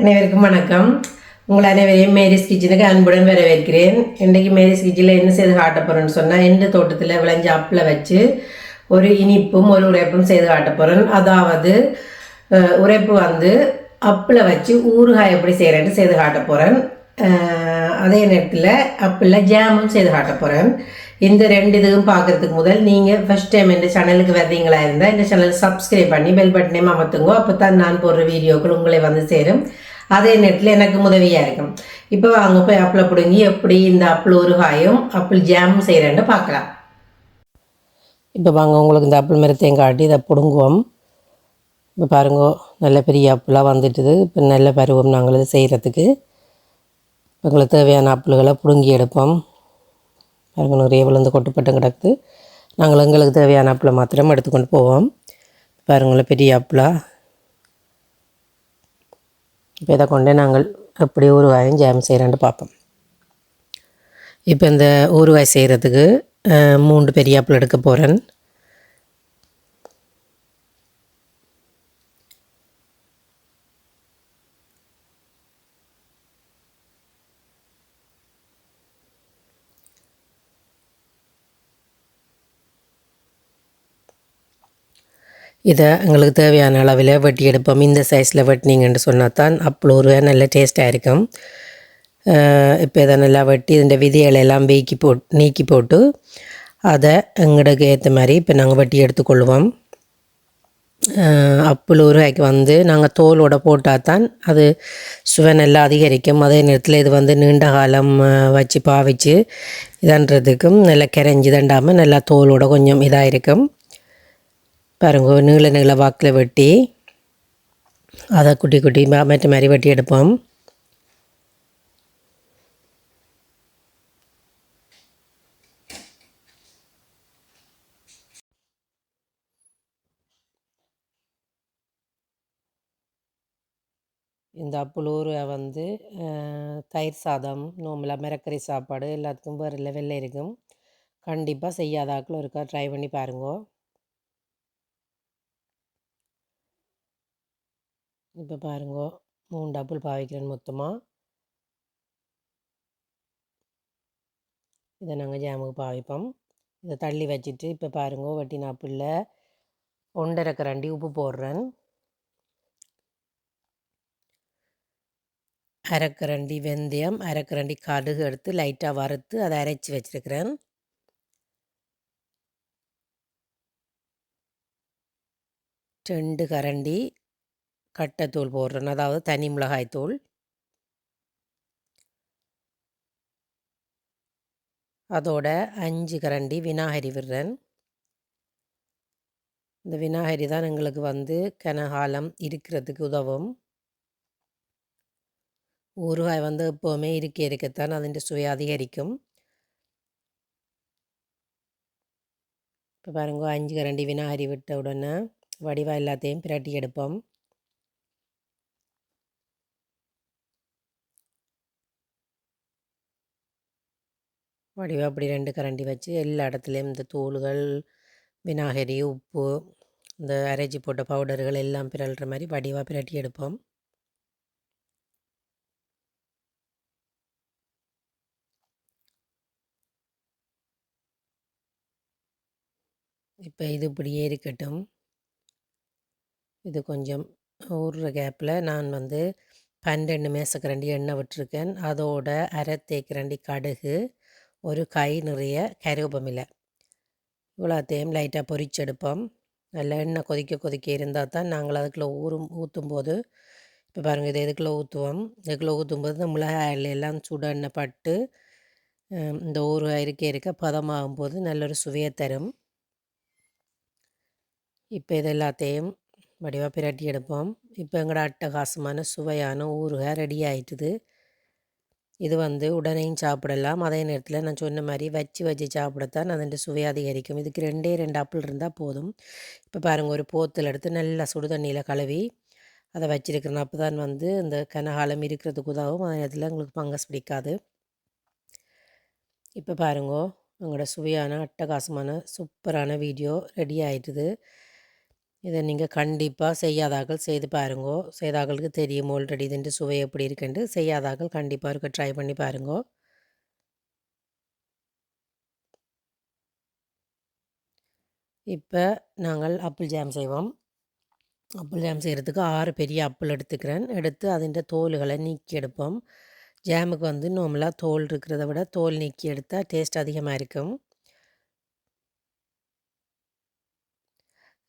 அனைவருக்கும் வணக்கம். உங்கள் அனைவரையும் மேரிஸ் கிச்சனுக்கு அன்புடன் வரவேற்கிறேன். இன்றைக்கு மேரிஸ் கிச்சனில் என்ன செய்து காட்ட போகிறேன்னு சொன்னால் எந்த தோட்டத்தில் விளைஞ்ச அப்பில் வச்சு ஒரு இனிப்பும் ஒரு உரைப்பும் செய்து காட்ட போகிறேன் அதாவது உரைப்பு வந்து அப்பில் வச்சு ஊறுகாய் எப்படி செய்கிறேன்னு செய்து காட்ட போகிறேன் அதே நேரத்தில் அப்பில் ஜாமும் செய்து காட்ட போகிறேன் இந்த ரெண்டு இதுவும் பார்க்கறதுக்கு முதல் நீங்கள் ஃபஸ்ட் டைம் இந்த சேனலுக்கு வர்றீங்களா இருந்தால் இந்த சேனல் சப்ஸ்கிரைப் பண்ணி பெல் பட்டனையும் அமர்த்துங்க. அப்போ தான் நான் போடுற வீடியோக்கள் உங்களை வந்து சேரும். அதே நேரத்தில் எனக்கு உதவியாக இருக்கும். இப்போ வாங்க போய் அப்பில் பிடுங்கி எப்படி இந்த அப்பிள் ஊறுகாயும் அப்பிள் ஜாமும் செய்கிறேன்னு பார்க்கலாம் இப்போ வாங்க உங்களுக்கு இந்த அப்பிள் மரத்தையும் காட்டி இதை பிடுங்குவோம். இப்போ பாருங்க நல்ல பெரிய அப்பிளாக வந்துட்டுது. இப்போ நல்ல பருவம் நாங்கள் இது செய்கிறதுக்கு எங்களுக்கு தேவையான அப்பிள்களை பிடுங்கி எடுப்போம். பாருங்க நிறைய விழுந்து கொட்டுப்பட்டு கிடக்குது. நாங்கள் எங்களுக்கு தேவையான அப்பிளை மாத்திரம் எடுத்துக்கொண்டு போவோம். பாருங்களேன் பெரிய அப்பிளாக இப்போ இதை கொண்டே நாங்கள் எப்படி ஊறுகாயும் ஜாம் செய்கிறேன்னு பார்ப்போம். இப்போ இந்த ஊறுகாய் செய்கிறதுக்கு மூன்று பெரிய ஆப்பிள் எடுக்க போகிறேன் இதை எங்களுக்கு தேவையான அளவில் வெட்டி எடுப்போம். இந்த சைஸில் வெட்டினீங்கன்னு சொன்னால் தான் அப்பள ஒரு நல்ல டேஸ்ட்டாக இருக்கும். இப்போ இதை நல்லா வெட்டி இந்த விதைகளெல்லாம் வீக்கி போட் நீக்கி போட்டு அதை எங்களுக்கு ஏற்ற மாதிரி இப்போ நாங்கள் வெட்டி எடுத்துக்கொள்வோம். அப்புள் ஊறுகாய்க்கு வந்து நாங்கள் தோலோட போட்டால் தான் அது சுவை நல்லா அதிகரிக்கும். அதே நேரத்தில் இது வந்து நீண்ட காலம் வச்சு பாவிச்சு இதன்றதுக்கும் நல்லா கரைஞ்சி தண்டாமல் நல்லா தோலோட கொஞ்சம் இதாக இருக்கும் பாருங்க நீள நீள வாக்கில் வெட்டி அதை குட்டி குட்டி மற்ற மாதிரி வெட்டி எடுப்போம். இந்த அப்புளூர் வந்து தயிர் சாதம் நோம்பில் மிரக்கறி சாப்பாடு எல்லாத்துக்கும் வேறு லெவலில் இருக்கும். கண்டிப்பாக செய்யாத ஆக்களும் இருக்கா? ட்ரை பண்ணி பாருங்க. இப்போ பாருங்க மூணு டபுள் பாவிக்கிறேன் மொத்தமாக இதை நாங்கள் ஜாமுக்கு பாவிப்போம். இதை தள்ளி வச்சுட்டு இப்போ பாருங்க வெட்டின அப்பிளில் ஒன்றரை கரண்டி உப்பு போடுறேன். அரைக்கரண்டி வெந்தயம் அரைக்கரண்டி கடுகு எடுத்து லைட்டாக வறுத்து அதை அரைச்சி வச்சுருக்கிறேன். ரெண்டு கரண்டி கட்டைத்தூள் போடுறேன். அதாவது தனி மிளகாய் தூள் அதோட அஞ்சு கரண்டி விநாகரி விடுறேன். இந்த விநாகரி தான் எங்களுக்கு வந்து கனகாலம் இருக்கிறதுக்கு உதவும். ஊறுகாய் வந்து எப்போவுமே இருக்க இருக்கத்தான் அதன் சுவை அதிகரிக்கும். இப்போ பாருங்க அஞ்சு கரண்டி விநாகரி விட்ட உடனே வடிவா எல்லாத்தையும் பிரட்டி எடுப்போம். வடிவா அப்படி ரெண்டு கரண்டி வச்சு எல்லா இடத்துலையும் இந்த தூள்கள் விநாகரி உப்பு இந்த அரைச்சி போட்ட பவுடர்கள் எல்லாம் பிரள்கிற மாதிரி வடிவாக பிரட்டி எடுப்போம். இப்போ இது இப்படியே இருக்கட்டும். இது கொஞ்சம் ஊறுற கேப்பில் நான் வந்து பன்னெண்டு மேசக்கரண்டி எண்ணெய் விட்டுருக்கேன். அதோட அரை தேக்கரண்டி கடுகு ஒரு கை நிறைய கருவேப்பமில்லை இவ்வளோத்தையும் லைட்டாக பொரிச்செடுப்போம் நல்லா எண்ணெய் கொதிக்க கொதிக்க இருந்தால் தான் நாங்கள் அதுக்குள்ளே ஊறும் ஊற்றும் போது இப்போ பாருங்கள் இதை இதுக்குள்ளே ஊற்றுவோம்? இதுக்குள்ளே ஊற்றும் போது இந்த மிளகாயில் எல்லாம் சுட எண்ணெய் பட்டு இந்த ஊறுகாய் இருக்க இருக்க பதமாகும் போது நல்ல ஒரு சுவையை தரும். இப்போ இது எல்லாத்தையும் வடிவாக பிரட்டி எடுப்போம். இப்போ எங்களோட அட்டகாசமான சுவையான ஊறுகாய் ரெடி ஆயிட்டுது. இது வந்து உடனேயும் சாப்பிடலாம். அதே நேரத்தில் நான் சொன்ன மாதிரி வச்சு வச்சு சாப்பிடத்தான் அதன் சுவை அதிகரிக்கும். இதுக்கு ரெண்டே ரெண்டு ஆப்பிள் இருந்தால் போதும். இப்போ பாருங்கள் ஒரு போத்தில் எடுத்து நல்லா சுடு தண்ணியில் கழுவி அதை வச்சிருக்கிறேன். அப்போ தான் வந்து இந்த கனகாலம் இருக்கிறதுக்கு உதவும். அதே நேரத்தில் உங்களுக்கு பங்கஸ் பிடிக்காது. இப்போ பாருங்கோ எங்களோட சுவையான அட்டகாசமான சூப்பரான வீடியோ ரெடி ஆயிட்டுது. இதை நீங்கள் கண்டிப்பாக செய்யாதாக்கள் செய்து பாருங்கோ. செய்தாக்களுக்கு தெரியும் ஆல்ரெடி இதுண்டு சுவை எப்படி இருக்குன்ட்டு. செய்யாதாக்கள் கண்டிப்பாக இருக்க ட்ரை பண்ணி பாருங்கோ. இப்போ நாங்கள் அப்பிள் ஜாம் செய்வோம். அப்பிள் ஜாம் செய்கிறதுக்கு ஆறு பெரிய அப்பிள் எடுத்துக்கிறேன். எடுத்து அதன் தோல்களை நீக்கி எடுப்போம். ஜாமுக்கு வந்து நார்மலாக தோல் இருக்கிறத விட தோல் நீக்கி எடுத்தால் டேஸ்ட் அதிகமாக இருக்கும்.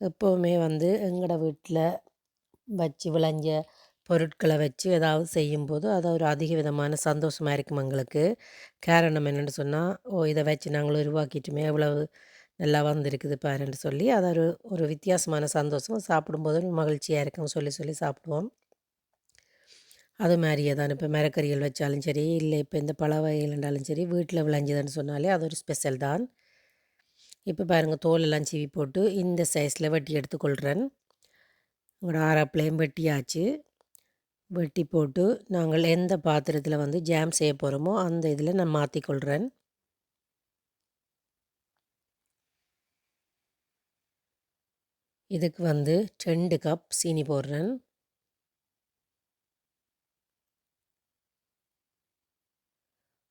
எப்போவுமே வந்து எங்களோட வீட்டில் வச்சு விளைஞ்ச பொருட்களை வச்சு ஏதாவது செய்யும்போது அது ஒரு அதிக விதமான சந்தோஷமாக இருக்கும் எங்களுக்கு. காரணம் என்னென்னு சொன்னால் ஓ இதை வச்சு நாங்கள் உருவாக்கிட்டுமே எவ்வளவு நல்லா வந்திருக்குது பாருன்னு சொல்லி அது ஒரு ஒரு வித்தியாசமான சந்தோஷம். சாப்பிடும்போது ஒரு மகிழ்ச்சியாக இருக்கும் சொல்லி சொல்லி சாப்பிடுவோம். அது மாதிரியே தான். இப்போ மரக்கறிகள் வச்சாலும் சரி இல்லை இப்போ இந்த பழ வகைகள் இருந்தாலும் சரி வீட்டில் விளைஞ்சதுன்னு சொன்னாலே அது ஒரு ஸ்பெஷல் தான். இப்போ பாருங்கள் தோலெல்லாம் சீவி போட்டு இந்த சைஸில் வெட்டி எடுத்துக்கொள்கிறேன் உங்களோட ஆறாப்பிளையும் வெட்டியாச்சு. வெட்டி போட்டு நாங்கள் எந்த பாத்திரத்தில் வந்து ஜாம் செய்ய போகிறோமோ அந்த இதில் நான் மாற்றிக்கொள்கிறேன் இதுக்கு வந்து ரெண்டு கப் சீனி போடுறேன்.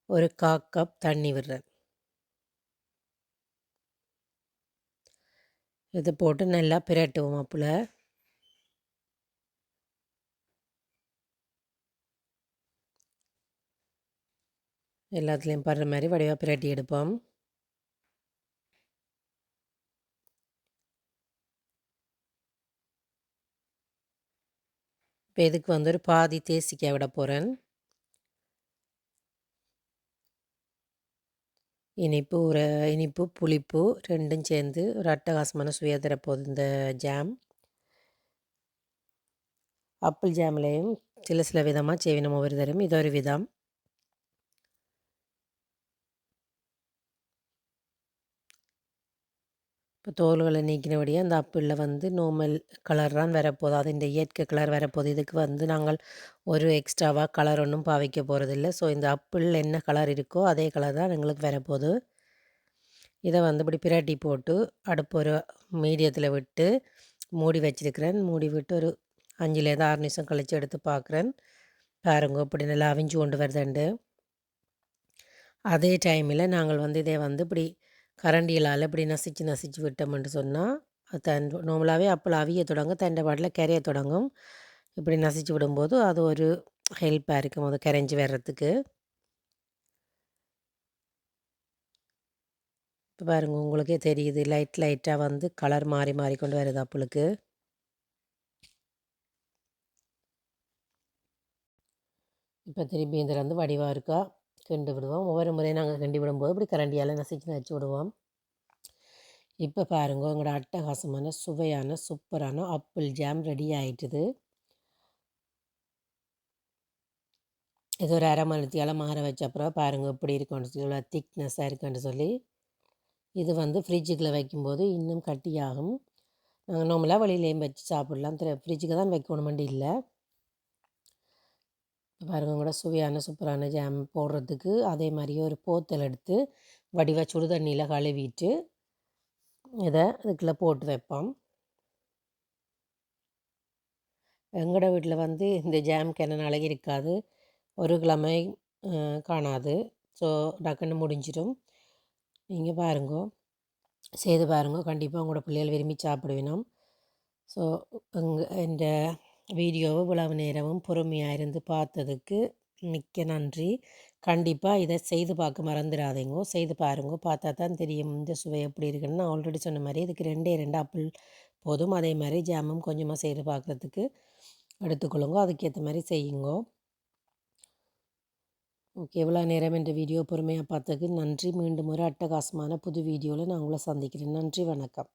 ஒரு கா கப் தண்ணி விடுறேன். இதை போட்டு நல்லா பிரட்டுவோம் அப்பில். எல்லாத்துலேயும் படுற மாதிரி வடிவாக பிரட்டி எடுப்போம். இப்போ இதுக்கு வந்து ஒரு பாதி தேசிக்காய் விட போகிறேன் இனிப்பு ஒரு இனிப்பு புளிப்பு ரெண்டும் சேர்ந்து ஒரு அட்டகாசமான சுவையை தரப்போகுது இந்த ஜாம் அப்பிள் ஜாம்லேயும் சில சில விதமாக செய்வினம் ஒவ்வொரு தரும் இது ஒரு விதம். இப்போ தோல்களை நீக்கினபடியே அந்த அப்பிளில் வந்து நோர்மல் கலர் தான் வரப்போகுது. அது இந்த இயற்கை கலர் வரப்போகுது. இதுக்கு வந்து நாங்கள் ஒரு எக்ஸ்ட்ராவாக கலர் ஒன்றும் பாவிக்க போகிறதில்ல ஸோ இந்த அப்பிள் என்ன கலர் இருக்கோ அதே கலர் தான் எங்களுக்கு வரப்போகுது. இதை வந்து இப்படி பிரட்டி போட்டு அடுப்பு ஒரு மீடியத்தில் விட்டு மூடி வச்சிருக்கிறேன். மூடி விட்டு ஒரு அஞ்சுலேருந்து ஆறு நிமிஷம் கழித்து எடுத்து பார்க்குறேன் பாருங்க இப்படி நல்லா அவிஞ்சு கொண்டு வருதுண்டு. அதே டைமில் நாங்கள் வந்து இதை வந்து இப்படி கரண்டியலால் இப்படி நசிச்சு நசிச்சு விட்டோம்னு சொன்னால் அது தன் நார்மலாகவே அப்போ அவிய தொடங்கும் தண்டை பாட்டில் கரைய தொடங்கும். இப்படி நசிச்சு விடும்போது அது ஒரு ஹெல்ப்பாக இருக்கும் அது கரைஞ்சி வர்றதுக்கு. இப்போ பாருங்கள் உங்களுக்கே தெரியுது லைட் லைட்டாக வந்து கலர் மாறி மாறி கொண்டு வருது அப்பளுக்கு. இப்போ திரும்பி இதில் வந்து வடிவாக இருக்கா? கிண்டு விடுவோம். ஒவ்வொரு முறையும் நாங்கள் கிண்டி விடும்போது இப்படி கரண்டியால் நசிச்சு நச்சு விடுவோம். இப்போ பாருங்க உங்களோட அட்டகாசமான சுவையான சூப்பரான அப்பிள் ஜாம் ரெடி ஆகிட்டுது இது ஒரு அரை மணித்தியால் மாற வச்ச அப்புறம் பாருங்கள் எப்படி இருக்கும்னு சொல்லி இவ்வளோ திக்னஸ்ஸாக இருக்குன்னு சொல்லி இது வந்து ஃப்ரிட்ஜுக்குள்ளே வைக்கும்போது இன்னும் கட்டியாகும். நாங்கள் நார்மலாக வழியிலையும் வச்சு சாப்பிட்லாம். ஃப்ரிட்ஜுக்கு தான் வைக்கணுமெண்டு இல்லை. பாருங்க கூட சுவையான சூப்பரான ஜாம் போடுறதுக்கு அதே மாதிரியே ஒரு போத்தல் எடுத்து வடிவாக சுடு தண்ணியில் கழுவிட்டு இதை அதுக்குள்ளே போட்டு வைப்போம். எங்களோட வீட்டில் வந்து இந்த ஜாம் கிண நாளைக்கு இருக்காது. ஒரு கிழமை காணாது. ஸோ டக்குன்னு முடிஞ்சிடும். நீங்கள் பாருங்கோ. செய்து பாருங்க. கண்டிப்பாக உங்களோட பிள்ளைகள் விரும்பி சாப்பிடுவினோம். ஸோ எங்கள் இந்த வீடியோவை இவ்வளவு நேரமும் பொறுமையாக இருந்து பார்த்ததுக்கு மிக்க நன்றி. கண்டிப்பாக இதை செய்து பார்க்க மறந்துடாதீங்கோ செய்து பாருங்க. பார்த்தா தான் தெரியும் இந்த சுவை எப்படி இருக்குன்னு. நான் ஆல்ரெடி சொன்ன மாதிரி இதுக்கு ரெண்டே ரெண்டு ஆப்பிள் போதும். அதே மாதிரி ஜாமும் கொஞ்சமாக செய்து பார்க்குறதுக்கு எடுத்துக்கொள்ளுங்க. அதுக்கேற்ற மாதிரி செய்யுங்கோ. ஓகே. இவ்வளோ நேரம் என்ற வீடியோ பொறுமையாக பார்த்ததுக்கு நன்றி. மீண்டும் ஒரு அட்டகாசமான புது வீடியோவில் நான் உங்களை சந்திக்கிறேன். நன்றி. வணக்கம்.